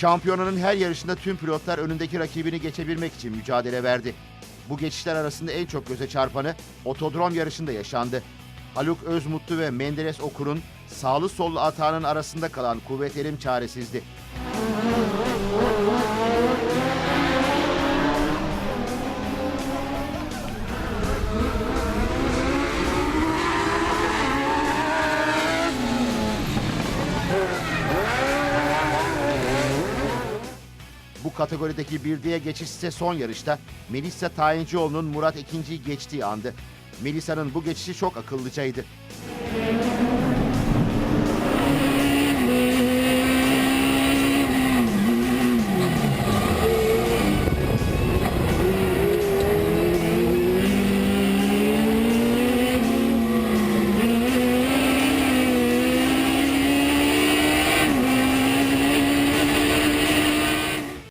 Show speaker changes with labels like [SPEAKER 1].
[SPEAKER 1] Şampiyonanın her yarışında tüm pilotlar önündeki rakibini geçebilmek için mücadele verdi. Bu geçişler arasında en çok göze çarpanı otodrom yarışında yaşandı. Haluk Özmutlu ve Menderes Okur'un sağlı sollu atağının arasında kalan kuvvet erim çaresizdi. Bu kategorideki bir diye geçiş ise son yarışta Melisa Tayincioğlu'nun Murat ikinciyi geçtiği andı. Melisa'nın bu geçişi çok akıllıcaydı.